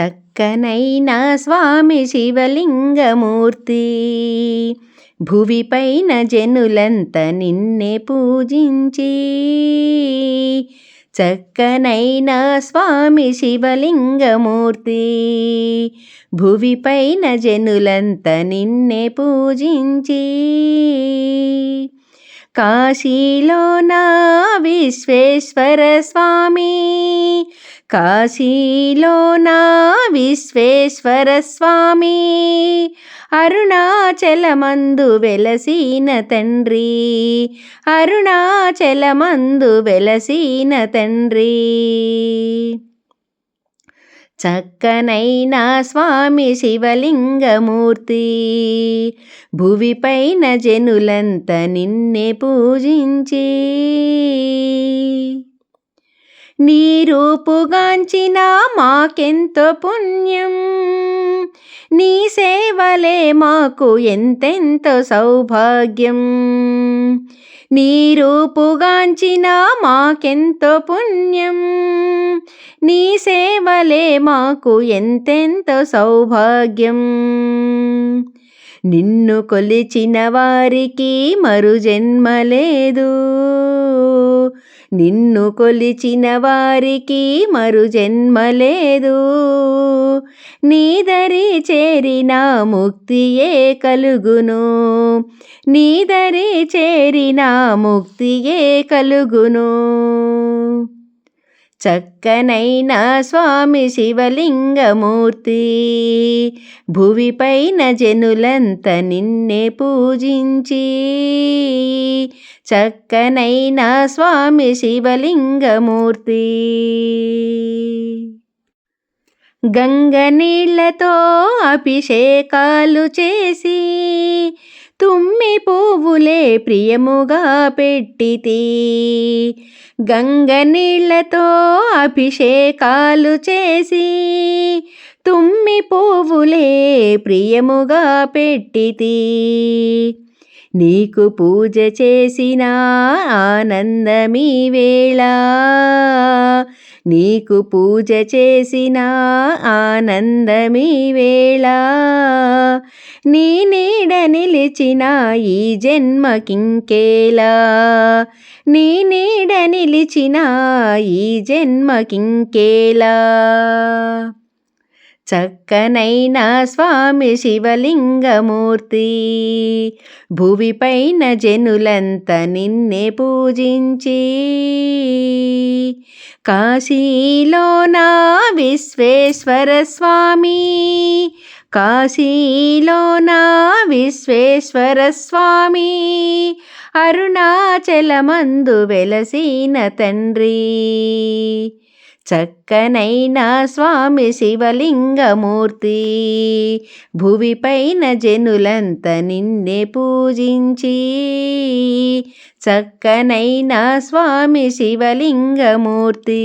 చక్కనైన స్వామి శివలింగమూర్తి. భువిపైన జనులంత నిన్నే పూజించి చక్కనైన స్వామి శివలింగమూర్తి. భువిపైన జనులంత నిన్నే పూజించి కాశీలో నా విశ్వేశ్వర స్వామి కాశీలో నా విశ్వేశ్వర స్వామి. అరుణాచలమందు వెలసిన తండ్రి. అరుణాచలమందు వెలసిన తండ్రి. చక్కనైన స్వామి శివలింగమూర్తి. భువిపైన జనులంత నిన్నే పూజించి. నీ రూపుగాంచిన మాకెంతో పుణ్యం? నీ సేవలే మాకు ఎంతెంతో సౌభాగ్యం? నీ రూపుగాంచిన మాకెంతో పుణ్యం? నీ సేవలే మాకు ఎంతెంతో సౌభాగ్యం? నిన్ను కొలిచిన వారికి మరు జన్మ లేదు నిన్ను కొలిచిన వారికి మరు జన్మ లేదు నీదరి చేరిన ముక్తియే కలుగును. నీదరి చేరిన ముక్తియే కలుగును. చక్కనైన స్వామి శివలింగమూర్తి. భువిపైన జనులంత నిన్నే పూజించి చక్కనైన స్వామి శివలింగమూర్తి. గంగ నీళ్ళతో అభిషేకాలు చేసి తుమ్మి పువ్వులే ప్రియముగా పెట్టితి గంగ నీళ్ళతో అభిషేకాలు చేసి తుమ్మి పువ్వులే ప్రియముగా పెట్టితి నీకు పూజ చేసిన ఆనందమీ వేళ. నీకు పూజ చేసిన ఆనందమీ వేళ. నీ నీడ నిలిచిన ఈ జన్మకింకేలా నీ నీడ నిలిచిన ఈ జన్మకింకేలా చక్కనైన స్వామి శివలింగమూర్తి. భువిపైన జనులంత నిన్నే పూజించి కాశీలో నా విశ్వేశ్వర స్వామి కాశీలో నా విశ్వేశ్వర స్వామి అరుణాచలమందు వెలసిన తండ్రి. చక్కనైన స్వామి శివలింగమూర్తి. భువిపైన జనులంత నిన్నే పూజించి చక్కనైన స్వామి శివలింగమూర్తి.